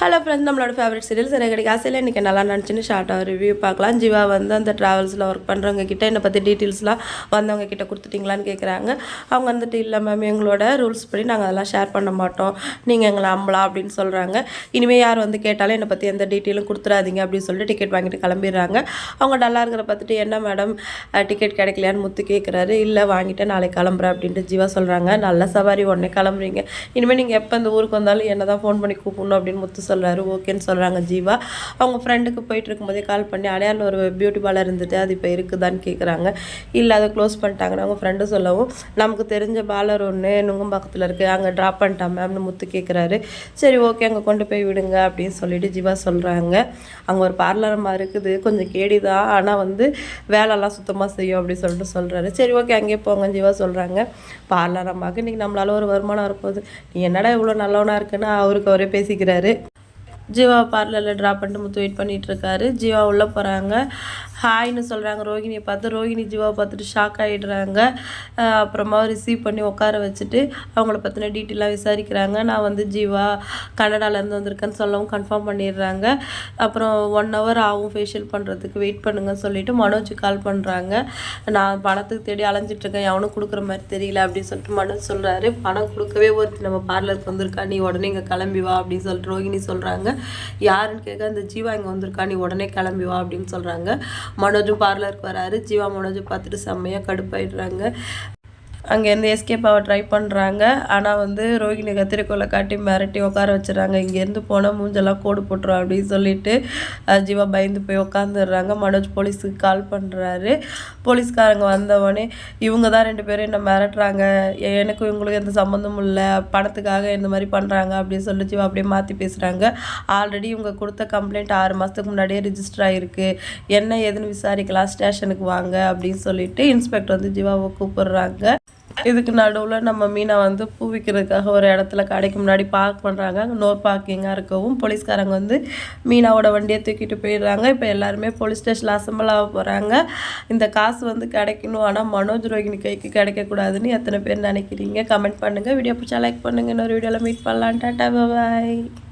Hello friends நம்மளோட favourite serial சரி கிடைக்க ஆசையில் இன்றைக்கி நல்லா நினச்சின்னு ஷார்ட்டாக ரிவ்யூ பார்க்கலாம். ஜீவா வந்து அந்த ட்ராவல்ஸில் ஒர்க் பண்ணுறவங்க கிட்ட என்னை பற்றி டீட்டெயில்ஸ்லாம் வந்தவங்க கிட்ட கொடுத்துட்டிங்களான்னு கேட்குறாங்க அவங்க வந்துட்டு இல்லை மேம் எங்களோட ரூல்ஸ் படி நாங்கள் அதெல்லாம் ஷேர் பண்ண மாட்டோம். நீங்கள் எங்களை அம்பலாம் அப்படின்னு சொல்கிறாங்க இனிமேல் யார் வந்து கேட்டாலும் என்னை பற்றி எந்த டீட்டெயிலும் கொடுத்துடாதீங்க அப்படின்னு சொல்லிட்டு டிக்கெட் வாங்கிட்டு கிளம்பிடுறாங்க. அவங்க டல்லாக இருக்கிற பார்த்துட்டு என்ன மேடம் டிக்கெட் கிடைக்கலையான்னு முத்து கேட்குறாரு இல்லை வாங்கிட்டு நாளைக்கு கிளம்புறேன் அப்படின்ட்டு ஜீவா சொல்கிறாங்க நல்ல சவாரி உடனே கிளம்புறீங்க. இனிமேல் நீங்கள் எப்போ இந்த ஊருக்கு வந்தாலும் என்ன தான் ஃபோன் பண்ணி கூப்பிடணும் அப்படின்னு முத்து சொல்கிறாரு ஓகேன்னு சொல்கிறாங்க ஜீவா. அவங்க ஃப்ரெண்டுக்கு போயிட்டு இருக்கும்போதே கால் பண்ணி அடையாள ஒரு பியூட்டி பார்லர் இருந்துட்டு அது இப்போ இருக்குதான்னு கேட்குறாங்க இல்லை அதை க்ளோஸ் பண்ணிட்டாங்கன்னு அவங்க ஃப்ரெண்டு சொல்லவும் நமக்கு தெரிஞ்ச பார்லர் ஒன்று நுங்கம்பாக்கத்தில் இருக்குது அங்கே ட்ராப் பண்ணிட்டா மேம்னு முத்து கேட்குறாரு சரி ஓகே அங்கே கொண்டு போய் விடுங்க அப்படின்னு சொல்லிட்டு ஜீவா சொல்கிறாங்க அங்கே ஒரு பார்லரமாக இருக்குது. கொஞ்சம் கேடி தான் ஆனால் வந்து வேலைலாம் சுத்தமாக செய்யும் அப்படின்னு சொல்லிட்டு சொல்கிறாரு சரி ஓகே அங்கேயே போங்க ஜீவா சொல்கிறாங்க பார்லர் இன்றைக்கி நம்மளால ஒரு வருமானம் வரப்போகுது. நீ என்னடா இவ்வளோ நல்லவனாக இருக்குன்னு அவருக்கு அவரே பேசிக்கிறாரு. ஜீவா பார்லரில் ட்ராப் பண்ணிட்டு முத்து வெயிட் பண்ணிகிட்ருக்காரு ஜீவா உள்ளே போகிறாங்க ஹாய்னு சொல்கிறாங்க ரோகிணியை பார்த்து ரோகிணி ஜீவாவை பார்த்துட்டு ஷாக் ஆகிடுறாங்க அப்புறமா ரிசீவ் பண்ணி உட்கார வச்சுட்டு அவங்கள பற்றின டீட்டெயிலாக விசாரிக்கிறாங்க. நான் வந்து ஜீவா கனடாலேருந்து வந்திருக்கேன்னு சொல்லவும் கன்ஃபார்ம் பண்ணிடுறாங்க. அப்புறம் ஒன் ஹவர் ஆகும் ஃபேஷியல் பண்ணுறதுக்கு வெயிட் பண்ணுங்கன்னு சொல்லிட்டு மனோஜ் கால் பண்ணுறாங்க நான் பணத்துக்கு தேடி அலைஞ்சிட்ருக்கேன் எவனும் கொடுக்குற மாதிரி தெரியல அப்படின்னு சொல்லிட்டு மனோஜ் சொல்கிறாரு பணம் கொடுக்கவே ஒருத்தி நம்ம பார்லருக்கு வந்திருக்கா? நீ உடனே இங்கே கிளம்பி வா அப்படின்னு சொல்லிட்டு ரோகிணி சொல்கிறாங்க யாருன்னு கேட்க அந்த ஜீவா இங்கே வந்திருக்கா? நீ உடனே கிளம்பி வா அப்படின்னு சொல்கிறாங்க மனோஜும் பார்லருக்கு வராரு. ஜீவா மனோஜும் பார்த்துட்டு செம்மையாக கடுப்பாயிடுறாங்க. அங்கேருந்து எஸ்கேப் ஆக ட்ரை பண்ணுறாங்க ஆனால் வந்து ரோகிணி கத்திரிக்கோலை காட்டி மிரட்டி உட்கார வச்சுறாங்க இங்கேருந்து போனால் மூஞ்செல்லாம் கோடு போட்டுரும் அப்படின்னு சொல்லிட்டு ஜீவா பயந்து போய் உட்காந்துடுறாங்க மனோஜ் போலீஸுக்கு கால் பண்ணுறாரு போலீஸ்காரங்க வந்தவொடனே இவங்க தான் ரெண்டு பேரும் என்ன மிரட்டுறாங்க. எனக்கும் இவங்களுக்கு எந்த சம்மந்தமும் இல்லை. பணத்துக்காக இந்த மாதிரி பண்ணுறாங்க அப்படின்னு சொல்லி ஜீவா அப்படியே மாற்றி பேசுகிறாங்க ஆல்ரெடி இவங்க கொடுத்த கம்ப்ளைண்ட் ஆறு மாதத்துக்கு முன்னாடியே ரிஜிஸ்டர் ஆகிருக்கு என்ன ஏதுன்னு விசாரிக்கலாம். ஸ்டேஷனுக்கு வாங்க. அப்படின்னு சொல்லிட்டு இன்ஸ்பெக்டர் வந்து ஜீவாவை கூப்பிடுறாங்க. இதுக்கு நடுவில் நம்ம மீனை வந்து பூ விற்கிறதுக்காக ஒரு இடத்துல கடைக்கு முன்னாடி பார்க் பண்ணுறாங்க அங்கே நோ பார்க்கிங்காக இருக்கவும் போலீஸ்காரங்க வந்து மீனாவோட வண்டியை தூக்கிட்டு போயிடுறாங்க. இப்போ எல்லாருமே போலீஸ் ஸ்டேஷனில் அசம்பிள் ஆக போகிறாங்க இந்த காசு வந்து கிடைக்கணும். ஆனால் மனோஜ் ரோகிணி கைக்கு கிடைக்கக்கூடாதுன்னு எத்தனை பேர் நினைக்கிறீங்க? கமெண்ட் பண்ணுங்கள் வீடியோ பிடிச்சா லைக் பண்ணுங்கள் இன்னொரு வீடியோவில் மீட் பண்ணலாம். டாட்டா பாய்